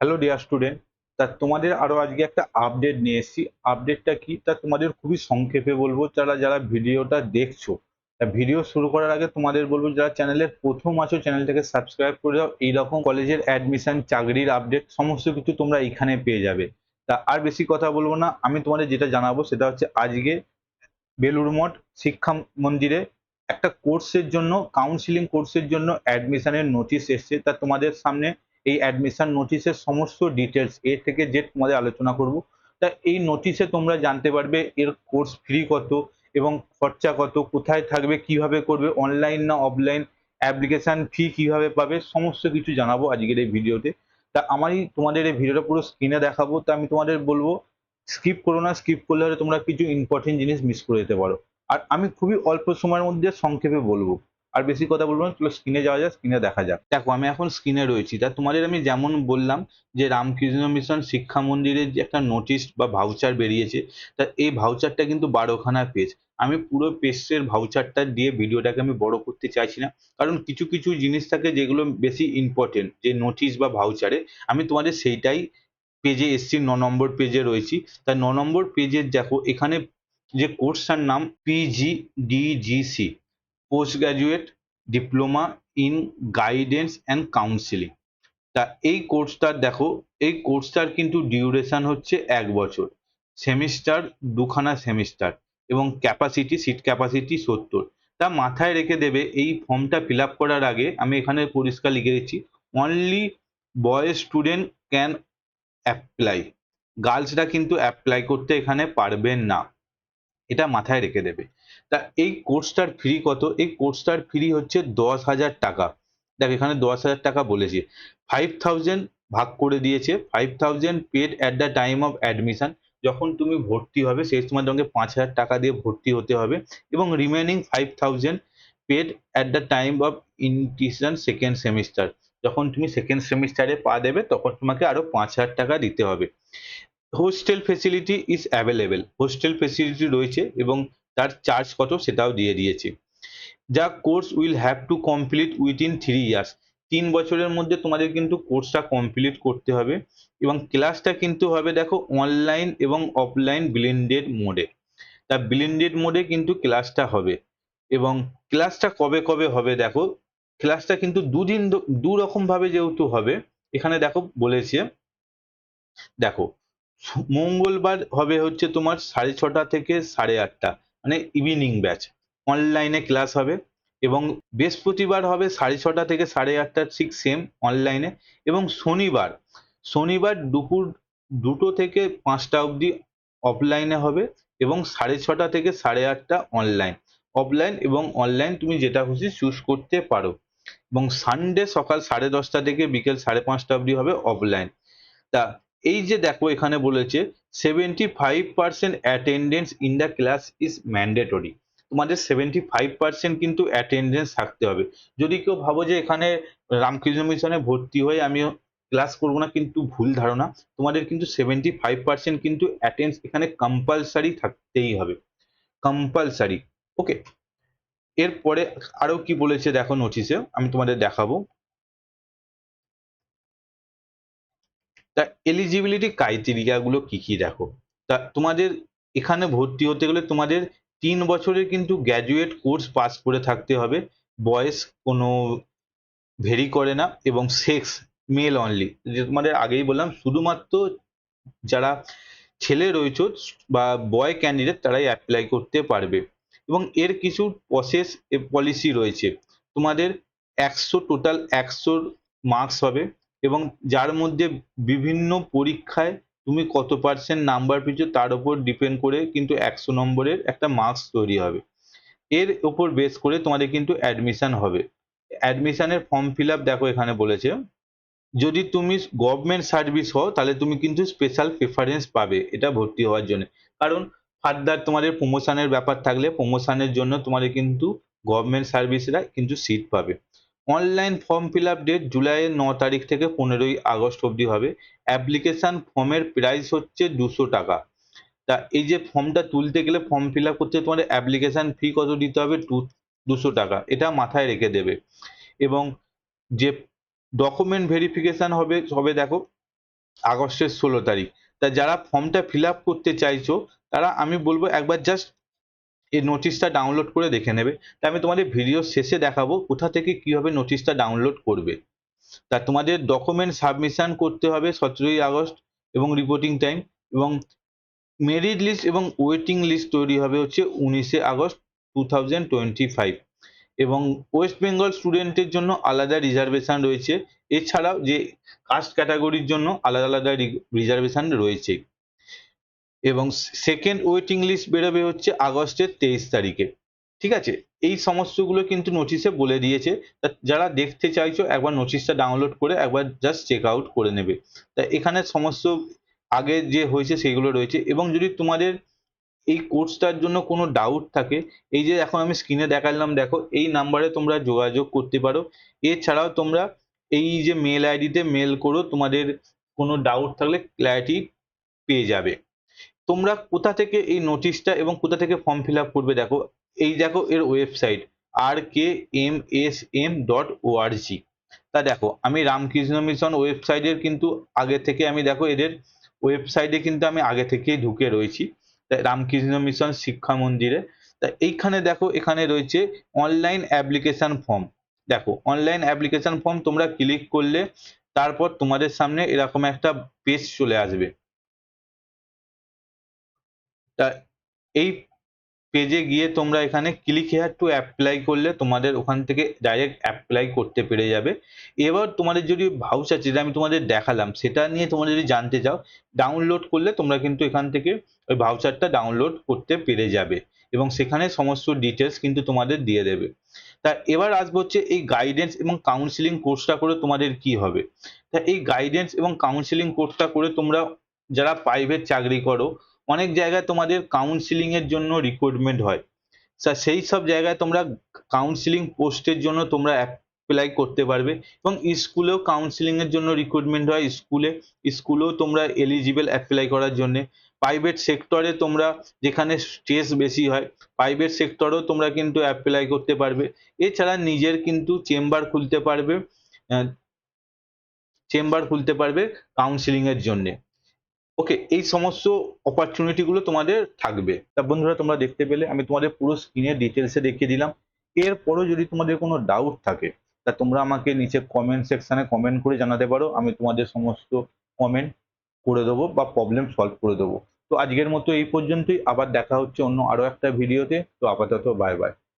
Hello dear student তা তোমাদের আরও আজকে একটা আপডেট নিয়ে এসেছি। আপডেটটা কি? তা তোমাদের খুবই সংক্ষেপে বলব। যারা যারা ভিডিওটা দেখছ, তা ভিডিও শুরু করার আগে তোমাদের বলব, যারা চ্যানেলের প্রথম আছো চ্যানেলটাকে সাবস্ক্রাইব করে দাও। এইরকম কলেজের অ্যাডমিশন চাকরির আপডেট সমস্ত কিছু তোমরা এখানে পেয়ে যাবে। তা আর বেশি কথা বলব না। আমি তোমাদের যেটা জানাব, সেটা হচ্ছে আজকে বেলুড় মঠ শিক্ষা মন্দিরে একটা কোর্সের জন্য কাউন্সিলিং কোর্সের জন্য অ্যাডমিশনের নোটিশ এসছে। তা তোমাদের সামনে এই অ্যাডমিশন নোটিশের সমস্ত ডিটেলস এ থেকে জেড তোমাদের আলোচনা করব, তা এই নোটিশে তোমরা জানতে পারবে এর কোর্স ফ্রি কত এবং খরচা কত, কোথায় থাকবে, কীভাবে করবে অনলাইন না অফলাইন অ্যাপ্লিকেশন ফি কীভাবে পাবে, সমস্ত কিছু জানাব আজকের এই ভিডিওতে তা আমারই তোমাদের এই ভিডিওটা পুরো স্ক্রিনে দেখাবো, তা আমি তোমাদের বলব স্কিপ করো না স্কিপ করলে হলে তোমরা কিছু ইম্পর্টেন্ট জিনিস মিস করে যেতে পারো। আর আমি খুবই অল্প সময়ের মধ্যে সংক্ষেপে বলব। আর বেশি কথা বলব না, চলো স্ক্রিনে যাওয়া যাক স্ক্রিনে দেখা যাক। দেখো, আমি এখন স্ক্রিনে রয়েছি। তা তোমাদের আমি যেমন বললাম যে রামকৃষ্ণ মিশন শিক্ষা মন্দিরের যে একটা নোটিশ বা ভাউচার বেরিয়েছে, তা এই ভাউচারটা কিন্তু বারোখানা পেজ আমি পুরো পেজের ভাউচারটা দিয়ে ভিডিওটাকে আমি বড় করতে চাইছি না। কারণ কিছু কিছু জিনিস থাকে যেগুলো বেশি ইম্পর্টেন্ট যে নোটিশ বা ভাউচারে আমি তোমাদের সেইটাই পেজে এসছি, ন নম্বর পেজে রয়েছি। তা ন নম্বর পেজের দেখো, এখানে যে কোর্সটার নাম PGDGC post graduate diploma in guidance and counselling তা এই কোর্সটার দেখো, এই কোর্সটার কিন্তু ডিউরেশন হচ্ছে এক বছর। সেমিস্টার দুখানা সেমিস্টার এবং ক্যাপাসিটি সিট ক্যাপাসিটি সত্তর। তা মাথায় রেখে দেবে, এই ফর্মটা ফিল আপ করার আগে আমি এখানে পরিষ্কার লিখে দিচ্ছি only boys student can apply গার্লসরা কিন্তু অ্যাপ্লাই করতে এখানে পারবেন না। এটা মাথায় রেখে দেবে। তা এই কোর্সটার ফ্রি কত? এই কোর্সটার ফ্রি হচ্ছে দশ হাজার টাকা। দেখ, এখানে দশ হাজার টাকা বলেছে। ফাইভ থাউজেন্ড ভাগ করে দিয়েছে। Five thousand paid at the time of admission যখন তুমি ভর্তি হবে, সেই সময় তোমাকে পাঁচ হাজার টাকা দিয়ে ভর্তি হতে হবে। এবং remaining five thousand paid at the time of intuition second semester যখন তুমি সেকেন্ড সেমিস্টারে পা দেবে, তখন তোমাকে আরও পাঁচ হাজার টাকা দিতে হবে। Hostel facility is available hostel facility রয়েছে এবং তার চার্জ কত সেটাও দিয়ে দিয়েছে। যা course will have to complete within three years তিন বছরের মধ্যে তোমাদের কিন্তু কোর্সটা কমপ্লিট করতে হবে এবং ক্লাসটা কিন্তু হবে দেখো অনলাইন এবং অফলাইন ব্লেন্ডেড মোডে তা ব্লেন্ডেড মোডে কিন্তু ক্লাসটা হবে এবং ক্লাসটা কবে কবে হবে দেখো ক্লাসটা কিন্তু দুদিন দু রকম ভাবে যেহেতু হবে, এখানে দেখো বলেছে, দেখো মঙ্গলবার হবে হচ্ছে তোমার সাড়ে ছটা থেকে সাড়ে আটটা। মানে ইভিনিং ব্যাচ অনলাইনে ক্লাস হবে এবং বৃহস্পতিবার হবে সাড়ে ছটা থেকে সাড়ে আটটা ঠিক সেম অনলাইনে এবং শনিবার শনিবার দুপুর দুটো থেকে পাঁচটা অবধি অফলাইনে হবে এবং সাড়ে ছটা থেকে সাড়ে আটটা অনলাইন অফলাইন এবং অনলাইন তুমি যেটা খুশি চুজ করতে পারো। এবং সানডে সকাল সাড়ে দশটা থেকে বিকেল সাড়ে পাঁচটা অবধি হবে অফলাইন তা এই যে দেখো এখানে বলেছে seventy five percent attendance in the class is mandatory তোমাদের সেভেন্টি ফাইভ পার্সেন্ট কিন্তু অ্যাটেন্ডেন্স থাকতে হবে। যদি কেউ ভাবো যে এখানে রামকৃষ্ণ মিশনে ভর্তি হয়ে আমি ক্লাস করব না, কিন্তু ভুল ধারণা, তোমাদের কিন্তু সেভেন্টি ফাইভ পার্সেন্ট কিন্তু অ্যাটেন্ডেন্স এখানে কম্পালসারি থাকতেই হবে। কম্পালসারি ওকে এরপরে আরও কি বলেছে দেখো নোটিশে আমি তোমাদের দেখাবো। তা এলিজিবিলিটি ক্রাইটেরিয়া গুলো কি কি দেখো? তা তোমাদের এখানে ভর্তি হতে গেলে তোমাদের তিন বছরের কিন্তু গ্র্যাজুয়েট কোর্স পাস করে থাকতে হবে। বয়স কোনো ভেরি করে না এবং সেক্স মেল অনলি যে তোমাদের আগেই বললাম, শুধুমাত্র যারা ছেলে রয়েছে বা বয় ক্যান্ডিডেট তারাই অ্যাপ্লাই করতে পারবে। এবং এর কিছু প্রসেস পলিসি রয়েছে। তোমাদের একশো টোটাল একশোর মার্কস হবে। এবং যার মধ্যে বিভিন্ন পরীক্ষায় তুমি কত পার্সেন্ট নাম্বার পেয়েছ তার উপর ডিপেন্ড করে কিন্তু একশো নম্বরের একটা মার্কস তৈরি হবে। এর উপর বেস করে তোমাদের কিন্তু অ্যাডমিশন হবে। অ্যাডমিশনের ফর্ম ফিল আপ দেখো এখানে বলেছে, যদি তুমি গভর্নমেন্ট সার্ভিস হও তাহলে তুমি কিন্তু স্পেশাল প্রেফারেন্স পাবে এটা ভর্তি হওয়ার জন্য। কারণ ফার্দার তোমাদের প্রমোশনের ব্যাপার থাকলে প্রমোশনের জন্য তোমাদের কিন্তু গভর্নমেন্ট সার্ভিসরা কিন্তু সিট পাবে। Online form fill up date জুলাইয়ের ন তারিখ থেকে পনেরোই আগস্ট অবধি হবে। অ্যাপ্লিকেশন ফর্মের প্রাইস হচ্ছে দুশো টাকা। তা এই যে ফর্মটা তুলতে গেলে ফর্ম ফিল আপ করতে তোমাদের অ্যাপ্লিকেশন ফি কত দিতে হবে? টু দুশো টাকা। এটা মাথায় রেখে দেবে। এবং যে ডকুমেন্ট ভেরিফিকেশন হবে হবে দেখো, আগস্টের ষোলো তারিখ। তা যারা ফর্মটা ফিল আপ করতে চাইছো, তারা আমি বলব একবার জাস্ট এই নোটিশটা ডাউনলোড করে দেখে নেবে। তা আমি তোমাদের ভিডিও শেষে দেখাবো কোথা থেকে কীভাবে নোটিশটা ডাউনলোড করবে। তা তোমাদের ডকুমেন্ট সাবমিশন করতে হবে সতেরোই আগস্ট এবং রিপোর্টিং টাইম এবং মেরিট লিস্ট এবং ওয়েটিং লিস্ট তৈরি হবে হচ্ছে উনিশে August two thousand twenty five এবং ওয়েস্ট বেঙ্গল স্টুডেন্টের জন্য আলাদা রিজার্ভেশন রয়েছে। এছাড়াও যে কাস্ট ক্যাটাগরির জন্য আলাদা আলাদা রিজার্ভেশন রয়েছে। এবং সেকেন্ড ওয়েটিং লিস্ট বেরোবে হচ্ছে আগস্টের তেইশ তারিখে। ঠিক আছে? এই সমস্তগুলো কিন্তু নোটিশে বলে দিয়েছে। যারা দেখতে চাইছো, একবার নোটিশটা ডাউনলোড করে একবার জাস্ট চেক আউট করে নেবে। তা এখানে সমস্ত আগে যে হয়েছে সেগুলো রয়েছে। এবং যদি তোমাদের এই কোর্সটার জন্য কোনো ডাউট থাকে, এই যে এখন আমি স্ক্রিনে দেখালাম, দেখো, এই নাম্বারে তোমরা যোগাযোগ করতে পারো। এছাড়াও তোমরা এই যে মেল আইডিতে মেল করো, তোমাদের কোনো ডাউট থাকলে ক্ল্যারিটি পেয়ে যাবে। তোমরা কোথা থেকে এই নোটিশটা এবং কোথা থেকে ফর্ম ফিল আপ করবে দেখো, এই দেখো এর website R K M S M dot org তা দেখো, আমি রামকৃষ্ণ মিশন ওয়েবসাইটের কিন্তু আগে থেকে আমি দেখো এদের ওয়েবসাইটে কিন্তু আমি আগে থেকেই ঢুকে রয়েছি রামকৃষ্ণ মিশন শিক্ষা মন্দিরে। তা এইখানে দেখো, এখানে রয়েছে অনলাইন অ্যাপ্লিকেশন ফর্ম দেখো অনলাইন অ্যাপ্লিকেশন ফর্ম তোমরা ক্লিক করলে তারপর তোমাদের সামনে এরকম একটা পেজ চলে আসবে। তা এই পেজে গিয়ে তোমরা এখানে ক্লিক হেয়ার টু অ্যাপ্লাই করলে তোমাদের ওখান থেকে ডাইরেক্ট অ্যাপ্লাই করতে পেরে যাবে। এবার তোমাদের যদি ভাউচার যেটা আমি তোমাদের দেখালাম, সেটা নিয়ে তোমরা যদি জানতে চাও ডাউনলোড করলে তোমরা কিন্তু এখান থেকে ওই ভাউচারটা ডাউনলোড করতে পেরে যাবে এবং সেখানে সমস্ত ডিটেলস কিন্তু তোমাদের দিয়ে দেবে। তা এবার আসব হচ্ছে এই গাইডেন্স এবং কাউন্সিলিং কোর্সটা করে তোমাদের কি হবে। তা এই গাইডেন্স এবং কাউন্সিলিং কোর্সটা করে তোমরা যারা প্রাইভেট চাকরি করো অনেক জায়গায় তোমাদের কাউন্সিলিং এর জন্য রিক্রুটমেন্ট হয়। তা সেই সব জায়গায় তোমরা কাউন্সিলিং পোস্টের জন্য তোমরা অ্যাপ্লাই করতে পারবে এবং স্কুলেও কাউন্সিলিং এর জন্য রিক্রুটমেন্ট হয়। স্কুলে স্কুলেও তোমরা এলিজিবল অ্যাপ্লাই করার জন্য। প্রাইভেট সেক্টরে তোমরা যেখানে স্ট্রেস বেশি হয় প্রাইভেট সেক্টরেও তোমরা কিন্তু অ্যাপ্লাই করতে পারবে। এছাড়া নিজের কিন্তু চেম্বার খুলতে পারবে চেম্বার খুলতে পারবে কাউন্সিলিং এর জন্যে। ওকে এই সমস্ত অপরচুনিটি গুলো তোমাদের থাকবে। তা বন্ধুরা, তোমরা দেখতে পেলে, আমি তোমাদের পুরো স্ক্রিনের ডিটেলসে দেখিয়ে দিলাম। এরপরও যদি তোমাদের কোনো ডাউট থাকে, তা তোমরা আমাকে নিচে কমেন্ট সেকশনে কমেন্ট করে জানাতে পারো। আমি তোমাদের সমস্ত কমেন্ট করে দেবো বা প্রবলেম সলভ করে দেবো। তো আজকের মতো এই পর্যন্তই। আবার দেখা হচ্ছে অন্য আরও একটা ভিডিওতে তো। আপাতত বাই বাই